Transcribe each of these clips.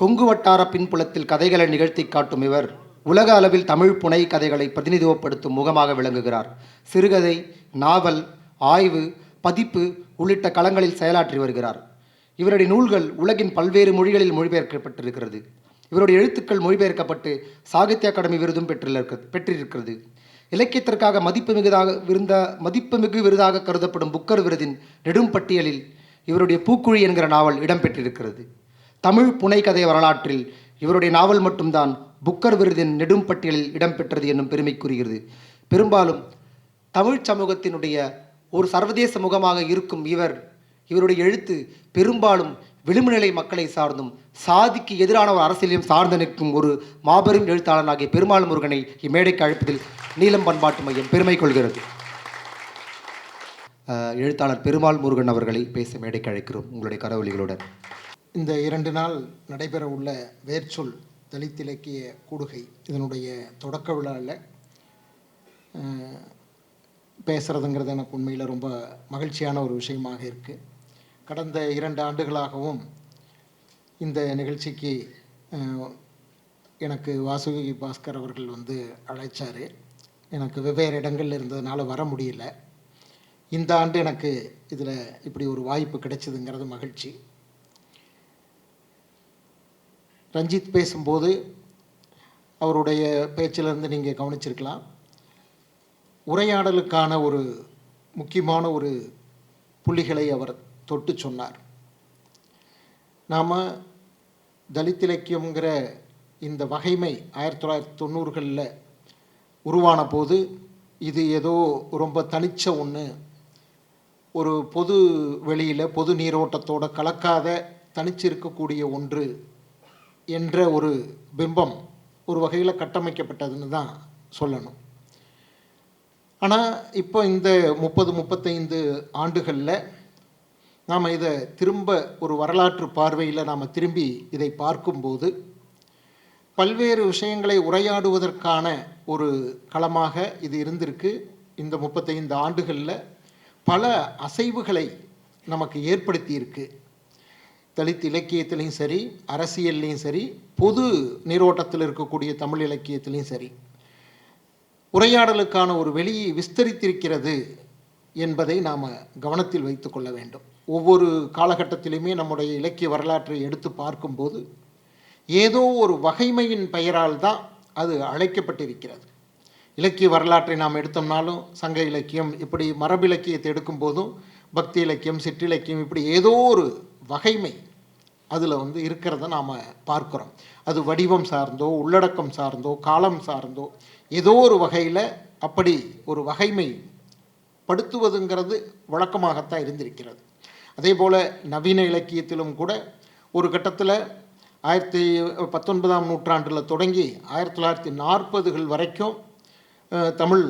கொங்கு வட்டார பின்புலத்தில் கதைகளை நிகழ்த்தி காட்டும் இவர். உலக அளவில் தமிழ் புனை கதைகளை பிரதிநிதித்துவப்படுத்தும் முகமாக விளங்குகிறார். சிறுகதை நாவல் ஆய்வு பதிப்பு உள்ளிட்ட களங்களில் செயலாற்றி வருகிறார். இவருடைய நூல்கள் உலகின் பல்வேறு மொழிகளில் மொழிபெயர்க்கப்பட்டிருக்கிறது. இவருடைய எழுத்துக்கள் மொழிபெயர்க்கப்பட்டு சாகித்ய அகாடமி விருதும் பெற்றிருக்க பெற்றிருக்கிறது. இலக்கியத்திற்காக மதிப்பு மிகுதாக விருந்த மதிப்புமிகு விருதாக கருதப்படும் புக்கர் விருதின் நெடும் பட்டியலில் இவருடைய பூக்குழி என்கிற நாவல் இடம்பெற்றிருக்கிறது தமிழ் புனைக்கதை வரலாற்றில் இவருடைய நாவல் மட்டும்தான் புக்கர் விருதின் நெடும் பட்டியலில் இடம்பெற்றது என்னும் பெருமைக்குரியது பெரும்பாலும் தமிழ் சமூகத்தினுடைய ஒரு சர்வதேச முகமாக இருக்கும் இவர் இவருடைய எழுத்து பெரும்பாலும் விளிம்புநிலை மக்களை சார்ந்தும் சாதிக்கு எதிரான ஒரு அரசியலையும் சார்ந்து நிற்கும் ஒரு மாபெரும் எழுத்தாளனாகிய பெருமாள் முருகனை இம்மேடைக்கு அழைப்பதில் நீலம் பண்பாட்டு மையம் பெருமை கொள்கிறது. எழுத்தாளர் பெருமாள் முருகன் அவர்களை பேச மேடைக்கு அழைக்கிறோம். உங்களுடைய கரவொலிகளுடன். இந்த இரண்டு நாள் நடைபெற உள்ள வேர்ச்சொல் தலித் இலக்கிய கூடுகை இதனுடைய தொடக்க விழாவில் பேசுகிறதுங்கிறது எனக்கு உண்மையில் ரொம்ப மகிழ்ச்சியான ஒரு விஷயமாக இருக்குது கடந்த இரண்டு ஆண்டுகளாகவும் இந்த நிகழ்ச்சிக்கு எனக்கு வாசுகி பாஸ்கர் அவர்கள் வந்து அழைச்சார். எனக்கு வெவ்வேறு இடங்களில் இருந்ததுனால வர முடியல. இந்த ஆண்டு எனக்கு இதில் இப்படி ஒரு வாய்ப்பு கிடைச்சதுங்கிறது மகிழ்ச்சி. ரஞ்சித் பேசும்போது அவருடைய பேச்சிலிருந்து நீங்கள் கவனிச்சிருக்கலாம். உரையாடலுக்கான ஒரு முக்கியமான ஒரு புள்ளிகளை அவர் தொட்டு சொன்னார். நாம் தலித் இலக்கியங்கிற இந்த வகைமை ஆயிரத்தி தொள்ளாயிரத்தி தொண்ணூறுகளில் உருவான போது இது ஏதோ ரொம்ப தனிச்ச ஒன்று ஒரு பொது வெளியில் பொது நீரோட்டத்தோட கலக்காத தனிச்சு இருக்கக்கூடிய ஒன்று. என்ற ஒரு பிம்பம் ஒரு வகையில் கட்டமைக்கப்பட்டதுன்னு தான் சொல்லணும். ஆனால் இப்போ இந்த முப்பது முப்பத்தைந்து ஆண்டுகளில் நாம் இதை திரும்ப ஒரு வரலாற்று பார்வையில் நாம் திரும்பி இதை பார்க்கும்போது பல்வேறு விஷயங்களை உரையாடுவதற்கான ஒரு களமாக இது இருந்திருக்கு. இந்த முப்பத்தைந்து ஆண்டுகளில் பல அசைவுகளை நமக்கு ஏற்படுத்தியிருக்கு. தலித் இலக்கியத்திலையும் சரி அரசியல்லையும் சரி பொது நீரோட்டத்தில் இருக்கக்கூடிய தமிழ் இலக்கியத்திலையும் சரி உரையாடலுக்கான ஒரு வெளியை விஸ்தரித்திருக்கிறது என்பதை நாம் கவனத்தில் வைத்து கொள்ள வேண்டும். ஒவ்வொரு காலகட்டத்திலுமே நம்முடைய இலக்கிய வரலாற்றை எடுத்து பார்க்கும்போது ஏதோ ஒரு வகைமையின் பெயரால் தான் அது அழைக்கப்பட்டிருக்கிறது. இலக்கிய வரலாற்றை நாம் எடுத்தோம்னாலும் சங்க இலக்கியம் இப்படி மரபிலக்கியத்தை எடுக்கும்போதும் பக்தி இலக்கியம் சிற்றிலக்கியம் இப்படி ஏதோ ஒரு வகைமை அதில் வந்து இருக்கிறத நாம் பார்க்குறோம். அது வடிவம் சார்ந்தோ உள்ளடக்கம் சார்ந்தோ காலம் சார்ந்தோ ஏதோ ஒரு வகையில் அப்படி ஒரு வகைமை படுத்துவதுங்கிறது வழக்கமாகத்தான் இருந்திருக்கிறது. அதே போல் நவீன இலக்கியத்திலும் கூட ஒரு கட்டத்தில் ஆயிரத்தி பத்தொன்பதாம் நூற்றாண்டில் தொடங்கி ஆயிரத்தி தொள்ளாயிரத்தி நாற்பதுகள் வரைக்கும் தமிழ்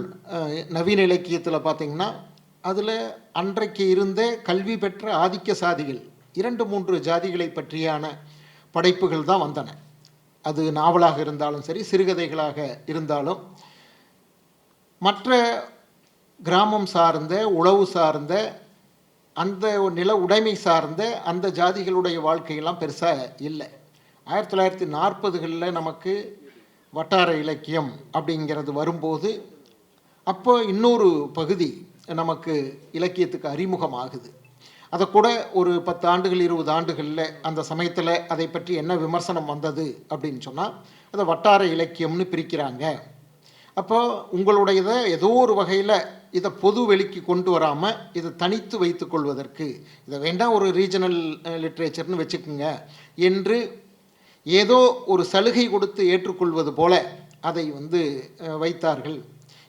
நவீன இலக்கியத்தில் பார்த்திங்கன்னா அதில் அன்றைக்கு இருந்த கல்வி பெற்ற ஆதிக்க சாதிகள் இரண்டு மூன்று ஜாதிகளை பற்றியான படைப்புகள் தான் வந்தன. அது நாவலாக இருந்தாலும் சரி சிறுகதைகளாக இருந்தாலும் மற்ற கிராமம் சார்ந்த உழவு சார்ந்த அந்த நில உடைமை சார்ந்த அந்த ஜாதிகளுடைய வாழ்க்கையெல்லாம் பெருசாக இல்லை. ஆயிரத்தி தொள்ளாயிரத்தி நாற்பதுகளில் நமக்கு வட்டார இலக்கியம் அப்படிங்கிறது வரும்போது அப்போ இன்னொரு பகுதி நமக்கு இலக்கியத்துக்கு அறிமுகமாகுது. அதை கூட ஒரு பத்து ஆண்டுகள் இருபது ஆண்டுகளில் அந்த சமயத்தில் அதை பற்றி என்ன விமர்சனம் வந்தது அப்படின்னு சொன்னால் அதை வட்டார இலக்கியம்னு பிரிக்கிறாங்க. அப்போ உங்களுடையதை ஏதோ ஒரு வகையில் இதை பொது வெளிக்கு கொண்டு வராமல் இதை தனித்து வைத்து கொள்வதற்கு இதை வேண்டாம் ஒரு ரீஜனல் லிட்ரேச்சர்னு வச்சுக்கோங்க என்று ஏதோ ஒரு சலுகை கொடுத்து ஏற்றுக்கொள்வது போல அதை வந்து வைத்தார்கள்.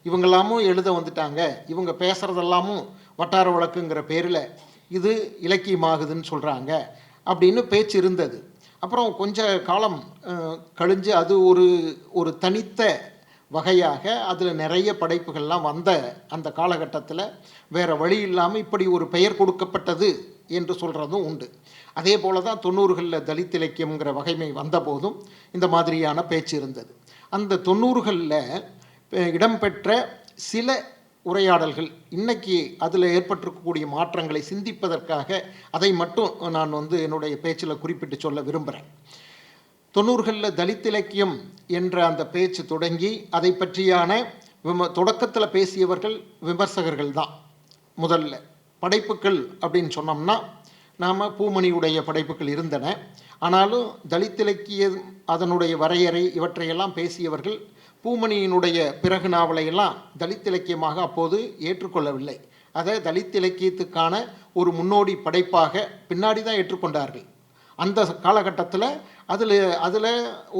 இவங்கெல்லாமும் எழுத வந்துட்டாங்க. இவங்க பேசுகிறதெல்லாமும் வட்டார வழக்குங்கிற பேரில் இது இலக்கியமாகுதுன்னு சொல்கிறாங்க அப்படின்னு பேச்சு இருந்தது. அப்புறம் கொஞ்ச காலம் கழிஞ்சு அது ஒரு ஒரு தனித்த வகையாக அதில் நிறைய படைப்புகள்லாம் வந்த அந்த காலகட்டத்தில் வேறு வழி இல்லாமல் இப்படி ஒரு பெயர் கொடுக்கப்பட்டது என்று சொல்கிறதும் உண்டு. அதே போல தான் தொண்ணூறுகளில் தலித் இலக்கியம்ங்கிற வகைமை வந்தபோதும் இந்த மாதிரியான பேச்சு இருந்தது. அந்த தொண்ணூறுகளில் இடம்பெற்ற சில உரையாடல்கள். இன்னைக்கு அதில் ஏற்பட்டிருக்கக்கூடிய மாற்றங்களை சிந்திப்பதற்காக அதை மட்டும் நான் வந்து என்னுடைய பேச்சில் குறிப்பிட்டு சொல்ல விரும்புகிறேன் தொண்ணூறுகளில் தலித் இலக்கியம் என்ற அந்த பேச்சு தொடங்கி அதை பற்றியான விம தொடக்கத்தில் பேசியவர்கள் விமர்சகர்கள் தான் முதல்ல. படைப்புகள் அப்படின்னு சொன்னோம்னா நாம் பூமணியுடைய படைப்புகள் இருந்தன. ஆனாலும் தலித் இலக்கியம் அதனுடைய வரையறை இவற்றையெல்லாம் பேசியவர்கள் பூமணியினுடைய பிறகு நாவலையெல்லாம் தலித் இலக்கியமாக அப்போது ஏற்றுக்கொள்ளவில்லை. அதை தலித் இலக்கியத்துக்கான ஒரு முன்னோடி படைப்பாக பின்னாடி தான் ஏற்றுக்கொண்டார்கள். அந்த காலகட்டத்தில் அதில் அதில்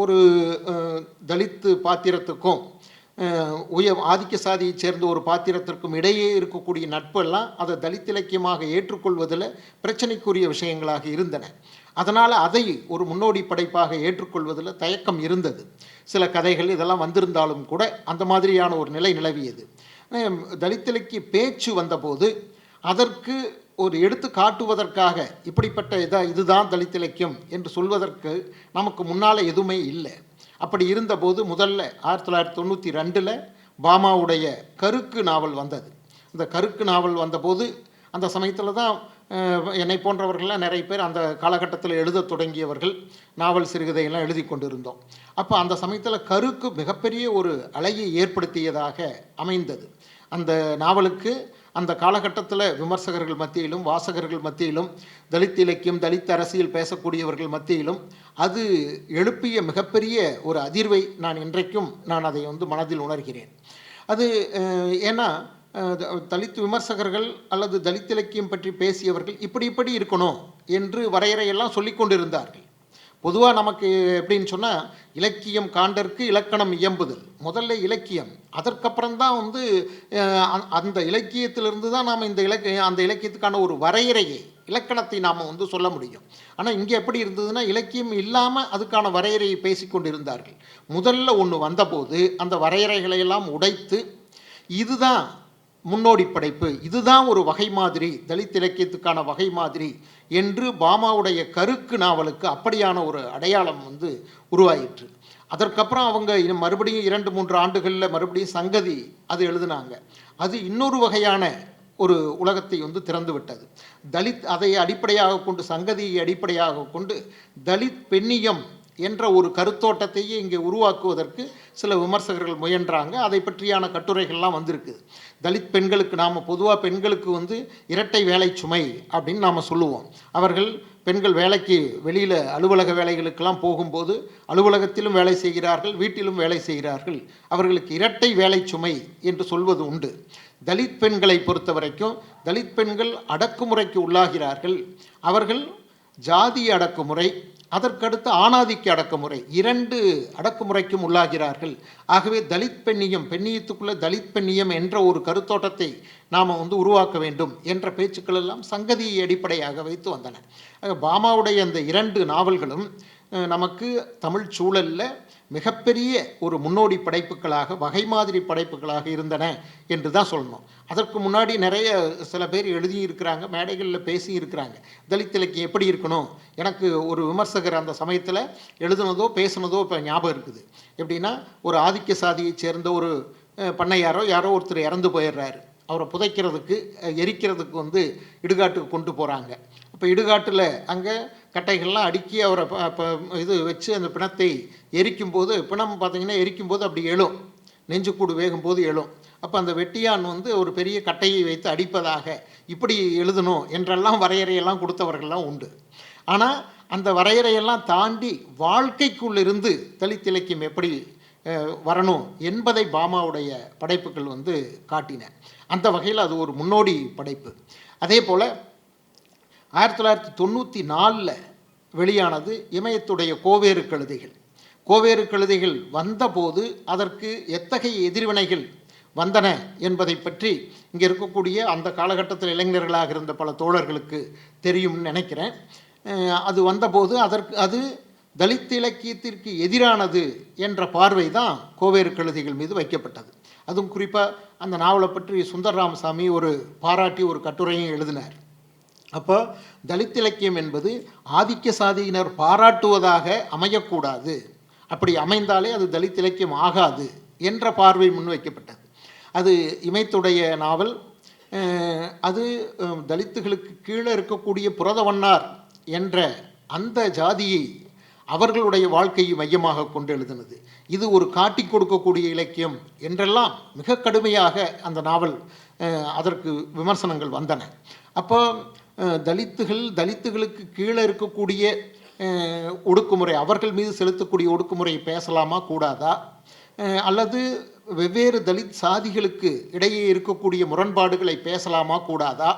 ஒரு தலித்து பாத்திரத்துக்கும் உயர் உய ஆதிக்க சாதியைச் சேர்ந்த ஒரு பாத்திரத்திற்கும் இடையே இருக்கக்கூடிய நட்பெல்லாம் அதை தலித் இலக்கியமாக ஏற்றுக்கொள்வதில் பிரச்சனைக்குரிய விஷயங்களாக இருந்தன. அதனால் அதை ஒரு முன்னோடி படைப்பாக ஏற்றுக்கொள்வதில் தயக்கம் இருந்தது. சில கதைகள் இதெல்லாம் வந்திருந்தாலும் கூட அந்த மாதிரியான ஒரு நிலை நிலவியது. அஹ், பேச்சு வந்தபோது அதற்கு ஒரு எடுத்து காட்டுவதற்காக இப்படிப்பட்ட இதை இதுதான் தலித் இலக்கியம் என்று சொல்வதற்கு நமக்கு முன்னால் எதுவுமே இல்லை. அப்படி இருந்தபோது முதல்ல ஆயிரத்தி தொள்ளாயிரத்தி தொண்ணூற்றி ரெண்டில் பாமாவுடைய கருக்கு நாவல் வந்தது. இந்த கருக்கு நாவல் வந்தபோது அந்த சமயத்தில் தான் என்னை போன்றவர்கள்லாம் நிறைய பேர் அந்த காலகட்டத்தில் எழுதத் தொடங்கியவர்கள் நாவல் சிறுகதையெல்லாம் எழுதி கொண்டிருந்தோம். அப்போ அந்த சமயத்தில் கருக்கு மிகப்பெரிய ஒரு அலையை ஏற்படுத்தியதாக அமைந்தது. அந்த நாவலுக்கு அந்த காலகட்டத்தில் விமர்சகர்கள் மத்தியிலும் வாசகர்கள் மத்தியிலும் தலித் இலக்கியம் தலித் அரசியல் பேசக்கூடியவர்கள் மத்தியிலும் அது எழுப்பிய மிகப்பெரிய ஒரு அதிர்வை நான் இன்றைக்கும் நான் அதை வந்து மனதில் உணர்கிறேன். அது ஏன்னா தலித் விமர்சகர்கள் அல்லது தலித் இலக்கியம் பற்றி பேசியவர்கள் இப்படி இப்படி இருக்கணும் என்று வரையறையெல்லாம் சொல்லி கொண்டிருந்தார்கள். பொதுவாக நமக்கு எப்படின்னு சொன்னால் இலக்கியம் காண்டற்கு இலக்கணம் இயம்புதல். முதல்ல இலக்கியம். அதற்கப்புறம்தான் வந்து அந்த- அந்த இலக்கியத்திலிருந்து தான் நாம் இந்த இலக்கிய அந்த இலக்கியத்துக்கான ஒரு வரையறையை இலக்கணத்தை நாம் வந்து சொல்ல முடியும். ஆனால் இங்கே எப்படி இருந்ததுன்னா இலக்கியம் இல்லாமல் அதுக்கான வரையறையை பேசிக்கொண்டிருந்தார்கள் முதல்ல ஒன்று வந்தபோது அந்த வரையறைகளை எல்லாம் உடைத்து இதுதான் முன்னோடி படைப்பு. இதுதான் ஒரு வகை மாதிரி தலித் இலக்கியத்துக்கான வகை மாதிரி என்று பாமாவுடைய கருக்கு நாவலுக்கு அப்படியான ஒரு அடையாளம் வந்து உருவாயிற்று. அதற்கப்புறம் அவங்க மறுபடியும் இரண்டு மூன்று ஆண்டுகளில் மறுபடியும் சங்கதி அது எழுதினாங்க. அது இன்னொரு வகையான ஒரு உலகத்தை வந்து திறந்து விட்டது தலித் அதை அடிப்படையாக கொண்டு சங்கதியை அடிப்படையாக கொண்டு தலித் பெண்ணியம் என்ற ஒரு கருத்தோட்டத்தையே இங்கே உருவாக்குவதற்கு சில விமர்சகர்கள் முயன்றாங்க. அதை பற்றியான கட்டுரைகள்லாம் வந்திருக்குது தலித் பெண்களுக்கு நாம் பொதுவாக பெண்களுக்கு வந்து இரட்டை வேலை சுமை அப்படின்னு நாம் சொல்லுவோம். அவர்கள் பெண்கள் வேலைக்கு வெளியில் அலுவலக வேலைகளுக்கெல்லாம் போகும்போது அலுவலகத்திலும் வேலை செய்கிறார்கள் வீட்டிலும் வேலை செய்கிறார்கள். அவர்களுக்கு இரட்டை வேலை சுமை என்று சொல்வது உண்டு. தலித் பெண்களை பொறுத்த வரைக்கும் தலித் பெண்கள் அடக்குமுறைக்கு உள்ளாகிறார்கள். அவர்கள் ஜாதி அடக்குமுறை அதற்கடுத்து ஆணாதிக்க அடக்குமுறை இரண்டு அடக்குமுறைக்கும் உள்ளாகிறார்கள். ஆகவே தலித் பெண்ணியம் பெண்ணியத்துக்குள்ள தலித் பெண்ணியம் என்ற ஒரு கருத்தோட்டத்தை நாம் வந்து உருவாக்க வேண்டும் என்ற பேச்சுக்கள் எல்லாம் சங்கதியை அடிப்படையாக வைத்து வந்தன. பாமாவுடைய அந்த இரண்டு நாவல்களும் நமக்கு தமிழ் சூழலில் மிகப்பெரிய ஒரு முன்னோடி படைப்புகளாக வகை மாதிரி படைப்புகளாக இருந்தன என்று தான் சொல்லணும். அதற்கு முன்னாடி நிறைய சில பேர் எழுதியிருக்கிறாங்க மேடைகளில் பேசியிருக்கிறாங்க. தலித் இலக்கியம் எப்படி இருக்கணும்? எனக்கு ஒரு விமர்சகர் அந்த சமயத்தில் எழுதுனதோ பேசுனதோ இப்போ ஞாபகம் இருக்குது. எப்படின்னா ஒரு ஆதிக்க சாதியைச் சேர்ந்த ஒரு பண்ணையாரோ யாரோ ஒருத்தர் இறந்து போயிடுறாரு. அவரை புதைக்கிறதுக்கு எரிக்கிறதுக்கு வந்து இடுகாட்டுக்கு கொண்டு போகிறாங்க இப்போ இடுகாட்டில் அங்கே கட்டைகள்லாம் அடுக்கி அவரை ப- ப- இது வச்சு அந்த பிணத்தை எரிக்கும்போது பிணம் பார்த்தீங்கன்னா எரிக்கும்போது அப்படி எழும். நெஞ்சுக்கூடு வேகும்போது எழும். அப்போ அந்த வெட்டியான் வந்து ஒரு பெரிய கட்டையை வைத்து அடிப்பதாக இப்படி எழுதணும் என்றெல்லாம் வரையறையெல்லாம் கொடுத்தவர்கள்லாம் உண்டு. ஆனால் அந்த வரையறையெல்லாம் தாண்டி வாழ்க்கைக்குள்ளிருந்து தலித் இலக்கியம் எப்படி வரணும் என்பதை பாமாவுடைய படைப்புகள் வந்து காட்டின. அந்த வகையில் அது ஒரு முன்னோடி படைப்பு. அதே போல் ஆயிரத்தி தொள்ளாயிரத்தி தொண்ணூற்றி நாலில் வெளியானது இமயத்துடைய கோவேறு கழுதைகள் கோவேறு கழுதைகள் வந்தபோது அதற்கு எத்தகைய எதிர்வினைகள் வந்தன என்பதை பற்றி இங்கே இருக்கக்கூடிய அந்த காலகட்டத்தில் இளைஞர்களாக இருந்த பல தோழர்களுக்கு தெரியும்னு நினைக்கிறேன். அது வந்தபோது அதற்கு அது தலித் இலக்கியத்திற்கு எதிரானது என்ற பார்வை தான் கோவேறு கழுதைகள் மீது வைக்கப்பட்டது. அதுவும் குறிப்பாக அந்த நாவலை பற்றி சுந்தர் ராமசாமி ஒரு பாராட்டி ஒரு கட்டுரையும் எழுதினார். அப்போ தலித் இலக்கியம் என்பது ஆதிக்க சாதியினர் பாராட்டுவதாக அமையக்கூடாது. அப்படி அமைந்தாலே அது தலித் இலக்கியம் ஆகாது என்ற பார்வை முன்வைக்கப்பட்டது. அது இமைத்துடைய நாவல். அது தலித்துகளுக்கு கீழே இருக்கக்கூடிய புரதவண்ணார் என்ற அந்த ஜாதியை அவர்களுடைய வாழ்க்கையை மையமாக கொண்டு எழுதினது. இது ஒரு காட்டி கொடுக்கக்கூடிய இலக்கியம் என்றெல்லாம் மிக கடுமையாக அந்த நாவல் அதற்கு விமர்சனங்கள் வந்தன. அப்போ தலித்துகள் தலித்துகளுக்கு கீழே இருக்கக்கூடிய ஒடுக்குமுறை அவர்கள் மீது செலுத்தக்கூடிய ஒடுக்குமுறையை பேசலாமா கூடாதா? அல்லது வெவ்வேறு தலித் சாதிகளுக்கு இடையே இருக்கக்கூடிய முரண்பாடுகளை பேசலாமா கூடாதா?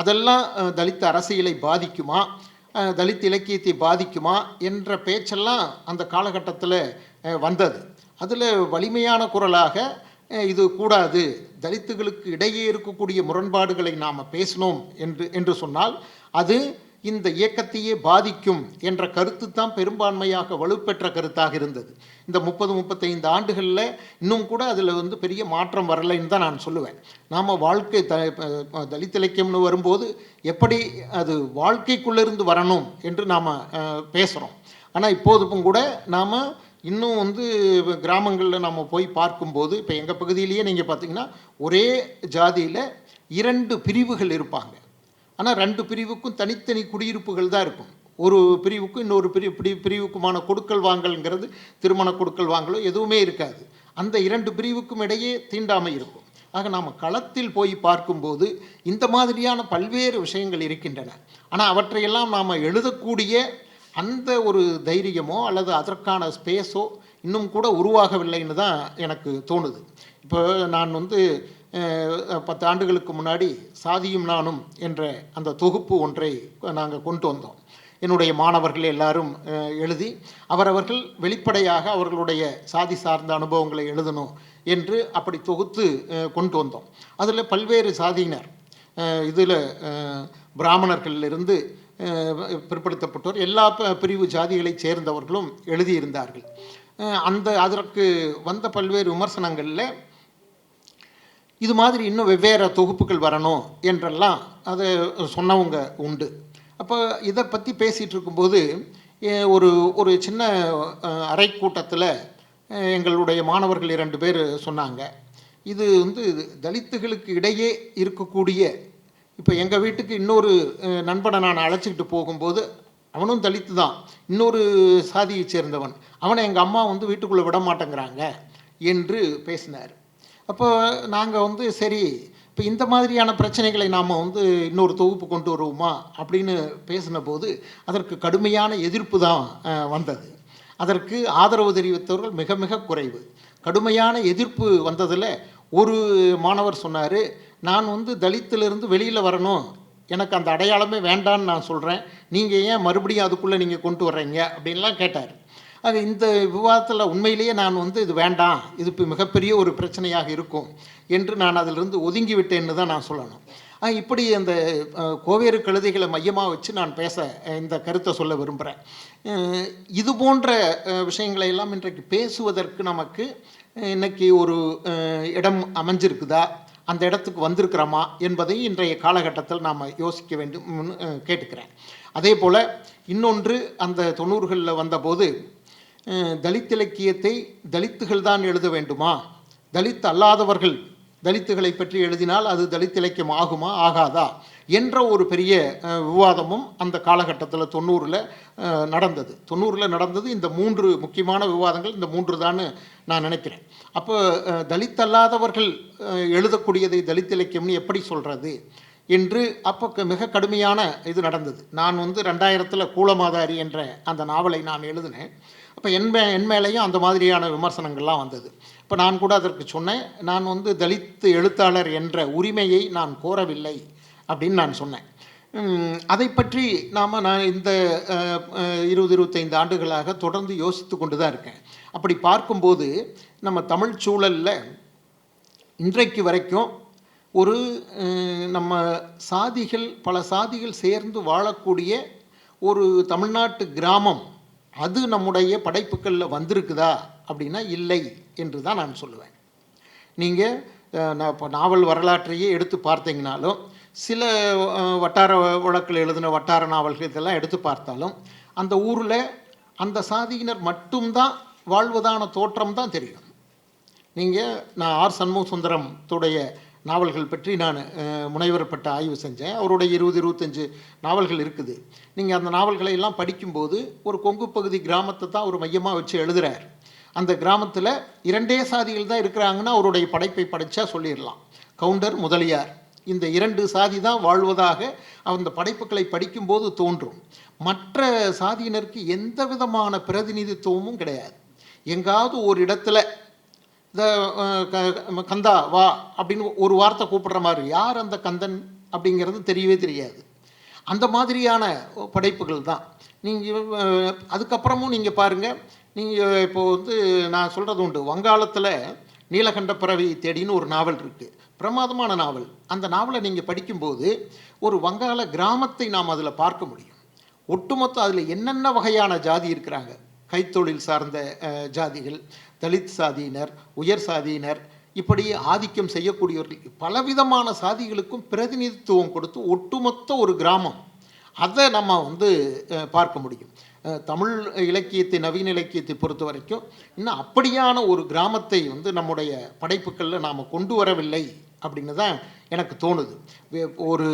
அதெல்லாம் தலித் அரசியலை பாதிக்குமா? தலித் இலக்கியத்தை பாதிக்குமா? என்ற பேச்செல்லாம் அந்த காலகட்டத்தில் வந்தது. அதில் வலிமையான குரலாக இது கூடாது. தலித்துகளுக்கு இடையே இருக்கக்கூடிய முரண்பாடுகளை நாம் பேசினோம் என்று என்று சொன்னால் அது இந்த இயக்கத்தையே பாதிக்கும் என்ற கருத்து தான் பெரும்பான்மையாக வலுப்பெற்ற கருத்தாக இருந்தது. இந்த முப்பது முப்பத்தைந்து ஆண்டுகளில் இன்னும் கூட அதில் வந்து பெரிய மாற்றம் வரலைன்னு தான் நான் சொல்லுவேன். நாம் வாழ்க்கை த தலித் இலக்கியம்னு வரும்போது எப்படி அது வாழ்க்கைக்குள்ளேருந்து வரணும் என்று நாம் பேசுகிறோம் ஆனால் இப்போதுக்கும் கூட நாம் இன்னும் வந்து கிராமங்களில் நம்ம போய் பார்க்கும்போது இப்போ எங்கள் பகுதியிலேயே நீங்கள் பார்த்தீங்கன்னா ஒரே ஜாதியில் இரண்டு பிரிவுகள் இருப்பாங்க. ஆனால் ரெண்டு பிரிவுக்கும் தனித்தனி குடியிருப்புகள் தான் இருக்கும். ஒரு பிரிவுக்கும் இன்னொரு பிரிவு பிரி பிரிவுக்குமான கொடுக்கல் வாங்கல்ங்கிறது திருமண கொடுக்கல் வாங்கலோ எதுவுமே இருக்காது. அந்த இரண்டு பிரிவுக்கும் இடையே தீண்டாமை இருக்கும். ஆக நாம் களத்தில் போய் பார்க்கும்போது இந்த மாதிரியான பல்வேறு விஷயங்கள் இருக்கின்றன. ஆனால் அவற்றையெல்லாம் நாம் எழுதக்கூடிய அந்த ஒரு தைரியமோ அல்லது அதற்கான ஸ்பேஸோ இன்னும் கூட உருவாகவில்லைன்னு தான் எனக்கு தோணுது. இப்போ நான் வந்து பத்து ஆண்டுகளுக்கு முன்னாடி சாதியும் நானும் என்ற அந்த தொகுப்பு ஒன்றை நாங்கள் கொண்டு வந்தோம். என்னுடைய மாணவர்கள் எல்லாரும் எழுதி அவரவர்கள் வெளிப்படையாக அவர்களுடைய சாதி சார்ந்த அனுபவங்களை எழுதணும் என்று அப்படி தொகுத்து கொண்டு வந்தோம். அதில் பல்வேறு சாதியினர் இதில் பிராமணர்களிலிருந்து இருந்து பிற்படுத்தப்பட்டோர் எல்லா ப- பிரிவு ஜாதிகளைச் சேர்ந்தவர்களும் எழுதியிருந்தார்கள். அந்த அதற்கு வந்த பல்வேறு விமர்சனங்களில் இது மாதிரி இன்னும் வெவ்வேறு தொகுப்புகள் வரணும் என்றெல்லாம் அதை சொன்னவங்க உண்டு. அப்போ இதை பற்றி பேசிகிட்டு இருக்கும்போது ஒரு ஒரு சின்ன அறை கூட்டத்தில் எங்களுடைய மாணவர்கள் இரண்டு பேர் சொன்னாங்க. இது வந்து தலித்துகளுக்கு இடையே இருக்கக்கூடிய இப்போ எங்கள் வீட்டுக்கு இன்னொரு நண்பனை நான் அழைச்சிக்கிட்டு போகும்போது அவனும் தலித்து தான் இன்னொரு சாதியைச் சேர்ந்தவன். அவனை எங்கள் அம்மா வந்து வீட்டுக்குள்ளே விட மாட்டேங்கிறாங்க என்று பேசினார். அப்போ நாங்கள் வந்து சரி இப்போ இந்த மாதிரியான பிரச்சனைகளை நாம் வந்து இன்னொரு தொகுப்பு கொண்டு வருவோமா அப்படின்னு பேசின போது அதற்கு கடுமையான எதிர்ப்பு தான் வந்தது. அதற்கு ஆதரவு தெரிவித்தவர்கள் மிக மிக குறைவு. கடுமையான எதிர்ப்பு வந்ததில் ஒரு மாணவர் சொன்னார் நான் வந்து தலித்திலிருந்து வெளியில் வரணும். எனக்கு அந்த அடையாளமே வேண்டான்னு நான் சொல்கிறேன் நீங்கள் ஏன் மறுபடியும் அதுக்குள்ளே நீங்கள் கொண்டு வர்றீங்க? அப்படின்லாம் கேட்டார். அது இந்த விவாதத்தில் உண்மையிலேயே நான் வந்து இது வேண்டாம். இது இப்போ மிகப்பெரிய ஒரு பிரச்சனையாக இருக்கும் என்று நான் அதிலிருந்து ஒதுங்கி விட்டேன்னு தான் நான் சொல்லணும். இப்படி அந்த கோவேறு கழுதைகளை மையமாக வச்சு நான் பேச இந்த கருத்தை சொல்ல விரும்புகிறேன் இது போன்ற விஷயங்களை எல்லாம் இன்றைக்கு பேசுவதற்கு நமக்கு இன்றைக்கி ஒரு இடம் அமைஞ்சிருக்குதா? அந்த இடத்துக்கு வந்திருக்கிறோமா என்பதை இன்றைய காலகட்டத்தில் நாம் யோசிக்க வேண்டும் கேட்டுக்கிறேன். அதே போல் இன்னொன்று அந்த தொண்ணூறுகளில் வந்தபோது தலித் இலக்கியத்தை தலித்துகள் தான் எழுத வேண்டுமா? தலித் அல்லாதவர்கள் தலித்துகளை பற்றி எழுதினால் அது தலித் இலக்கியம் ஆகுமா? ஆகாதா? என்ற ஒரு பெரிய விவாதமும் அந்த காலகட்டத்தில் தொண்ணூறில் நடந்தது. தொண்ணூறில் நடந்தது இந்த மூன்று முக்கியமான விவாதங்கள் இந்த மூன்று தான் நான் நினைக்கிறேன். அப்போ தலித் அல்லாதவர்கள் எழுதக்கூடியதை தலித் இலக்கியம்னு எப்படி சொல்கிறது என்று அப்போ மிக கடுமையான இது நடந்தது. நான் வந்து ரெண்டாயிரத்தில் கூலமாதாரி என்ற அந்த நாவலை நான் எழுதினேன். அப்போ என் மே என் மேலேயும் அந்த மாதிரியான விமர்சனங்கள்லாம் வந்தது. இப்போ நான் கூட அதற்கு சொன்னேன் நான் வந்து தலித்து எழுத்தாளர் என்ற உரிமையை நான் கோரவில்லை. அப்படின்னு நான் சொன்னேன். அதை பற்றி நாம் நான் இந்த இருபது இருபத்தைந்து ஆண்டுகளாக தொடர்ந்து யோசித்து கொண்டு தான் இருக்கேன். அப்படி பார்க்கும்போது நம்ம தமிழ் சூழலில் இன்றைக்கு வரைக்கும் ஒரு நம்ம சாதிகள் பல சாதிகள் சேர்ந்து வாழக்கூடிய ஒரு தமிழ்நாட்டு கிராமம் அது நம்முடைய படைப்புகளில் வந்திருக்குதா அப்படின்னா இல்லை என்று தான் நான் சொல்லுவேன். நீங்கள் நான் இப்போ நாவல் வரலாற்றையே எடுத்து பார்த்தீங்கனாலும் சில வட்டார வழக்கில் எழுதின வட்டார நாவல்கள் இதெல்லாம் எடுத்து பார்த்தாலும் அந்த ஊரில் அந்த சாதியினர் மட்டும்தான் வாழ்வதான தோற்றம் தான் தெரியும். நீங்கள் நான் ஆர். சண்முக சுந்தரத்துடைய நாவல்கள் பற்றி நான் முனைவரப்பட்ட முனைவர் பட்ட ஆய்வு செஞ்சேன். அவருடைய இருபது இருபத்தஞ்சு நாவல்கள் இருக்குது. நீங்கள் அந்த நாவல்களை எல்லாம் படிக்கும்போது ஒரு கொங்கு பகுதி கிராமத்தை தான் ஒரு மையமாக வச்சு எழுதுகிறார் அந்த கிராமத்தில் இரண்டே சாதிகள் தான் இருக்கிறாங்கன்னா அவருடைய படைப்பை படித்தா சொல்லிடலாம். கவுண்டர் முதலியார். இந்த இரண்டு சாதி தான் வாழ்வதாக அந்த படைப்புகளை படிக்கும்போது தோன்றும். மற்ற சாதியினருக்கு எந்த விதமான பிரதிநிதித்துவமும் கிடையாது. எங்காவது ஒரு இடத்துல இந்த கந்தா வா அப்படின்னு ஒரு வார்த்தை கூப்பிடுற மாதிரி யார் அந்த கந்தன்? அப்படிங்கிறது தெரியவே தெரியாது. அந்த மாதிரியான படைப்புகள் தான். நீங்கள் அதுக்கப்புறமும் நீங்கள் பாருங்கள் நீங்கள் இப்போது வந்து நான் சொல்கிறது உண்டு. வங்காளத்தில் நீலகண்ட பறவை தேடின்னு ஒரு நாவல் இருக்குது பிரமாதமான நாவல். அந்த நாவலை நீங்கள் படிக்கும்போது ஒரு வங்காள கிராமத்தை நாம் அதில் பார்க்க முடியும். ஒட்டுமொத்த அதில் என்னென்ன வகையான ஜாதி இருக்கிறாங்க? கைத்தொழில் சார்ந்த ஜாதிகள் தலித் சாதியினர் உயர் சாதியினர் இப்படி ஆதிக்கம் செய்யக்கூடியவர்கள் பலவிதமான சாதிகளுக்கும் பிரதிநிதித்துவம் கொடுத்து ஒட்டுமொத்த ஒரு கிராமம். அதை நம்ம வந்து பார்க்க முடியும். தமிழ் இலக்கியத்தை நவீன இலக்கியத்தை பொறுத்த வரைக்கும் இன்னும் அப்படியான ஒரு கிராமத்தை வந்து நம்முடைய படைப்புகளில் நாம் கொண்டு வரவில்லை அப்படின்னு தான் எனக்கு தோணுது. ஒரு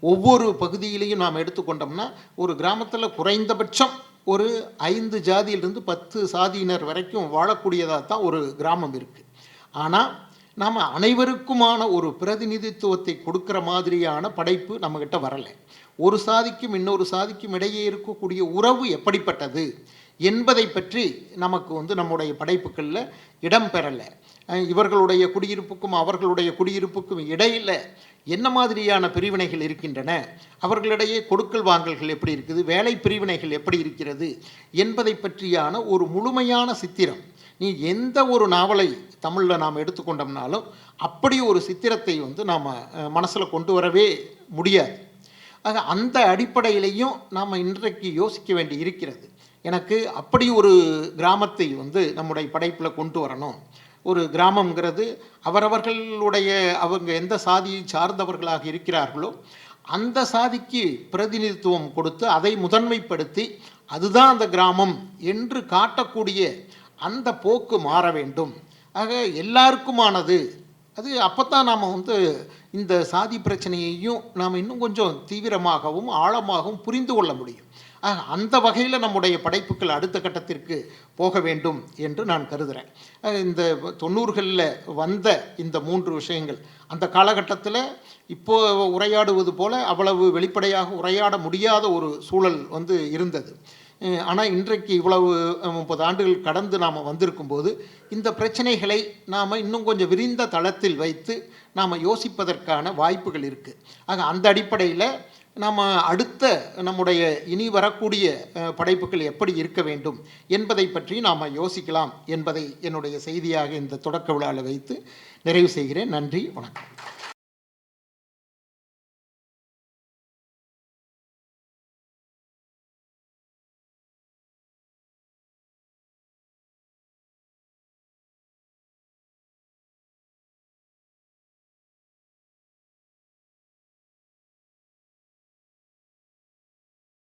ஒவ்வொரு பகுதியிலையும் நாம் எடுத்துக்கொண்டோம்னா ஒரு கிராமத்தில் குறைந்தபட்சம் ஒரு ஐந்து ஜாதியிலிருந்து பத்து சாதியினர் வரைக்கும் வாழக்கூடியதாக தான் ஒரு கிராமம் இருக்குது ஆனால் நாம் அனைவருக்குமான ஒரு பிரதிநிதித்துவத்தை கொடுக்குற மாதிரியான படைப்பு நம்மக்கிட்ட வரலை. ஒரு சாதிக்கும் இன்னொரு சாதிக்கும் இடையே இருக்கக்கூடிய உறவு எப்படிப்பட்டது என்பதை பற்றி நமக்கு வந்து நம்முடைய படைப்புகளில் இடம் பெறலை. இவர்களுடைய குடியிருப்புக்கும் அவர்களுடைய குடியிருப்புக்கும் இடையில் என்ன மாதிரியான பிரிவினைகள் இருக்கின்றன? அவர்களிடையே கொடுக்கல் வாங்கல்கள் எப்படி இருக்குது? வேலை பிரிவினைகள் எப்படி இருக்கிறது? என்பதை பற்றியான ஒரு முழுமையான சித்திரம். நீ எந்த ஒரு நாவலை தமிழில் நாம் எடுத்துக்கொண்டோம்னாலும் அப்படி ஒரு சித்திரத்தை வந்து நாம் மனசில் கொண்டு வரவே முடியாது. ஆக அந்த அடிப்படையிலையும் நாம் இன்றைக்கு யோசிக்க வேண்டி இருக்கிறது. எனக்கு அப்படி ஒரு கிராமத்தை வந்து நம்முடைய படைப்பில் கொண்டு வரணும். ஒரு கிராமங்கிறது அவரவர்களுடைய அவங்க எந்த சாதியை சார்ந்தவர்களாக இருக்கிறார்களோ அந்த சாதிக்கு பிரதிநிதித்துவம் கொடுத்து அதை முதன்மைப்படுத்தி அதுதான் அந்த கிராமம் என்று காட்டக்கூடிய அந்த போக்கு மாற வேண்டும். ஆக எல்லாருக்குமானது அது அப்போ தான் நாம் வந்து இந்த சாதி பிரச்சனையையும் நாம் இன்னும் கொஞ்சம் தீவிரமாகவும் ஆழமாகவும் புரிந்து கொள்ள முடியும். ஆக அந்த வகையில் நம்முடைய படைப்புகள் அடுத்த கட்டத்திற்கு போக வேண்டும் என்று நான் கருதுகிறேன் இந்த தொண்ணூறுகளில் வந்த இந்த மூன்று விஷயங்கள் அந்த காலகட்டத்தில் இப்போ உரையாடுவது போல அவ்வளவு வெளிப்படையாக உரையாட முடியாத ஒரு சூழல் வந்து இருந்தது. ஆனால் இன்றைக்கு இவ்வளவு முப்பது ஆண்டுகள் கடந்து நாம் வந்திருக்கும்போது இந்த பிரச்சனைகளை நாம் இன்னும் கொஞ்சம் விரிந்த தளத்தில் வைத்து நாம் யோசிப்பதற்கான வாய்ப்புகள் இருக்குது ஆக அந்த அடிப்படையில் நாம் அடுத்த நம்முடைய இனி வரக்கூடிய படைப்புகள் எப்படி இருக்க வேண்டும் என்பதை பற்றி நாம் யோசிக்கலாம் என்பதை என்னுடைய செய்தியாக இந்த தொடக்க விழாவில் வைத்து நிறைவு செய்கிறேன். நன்றி வணக்கம்.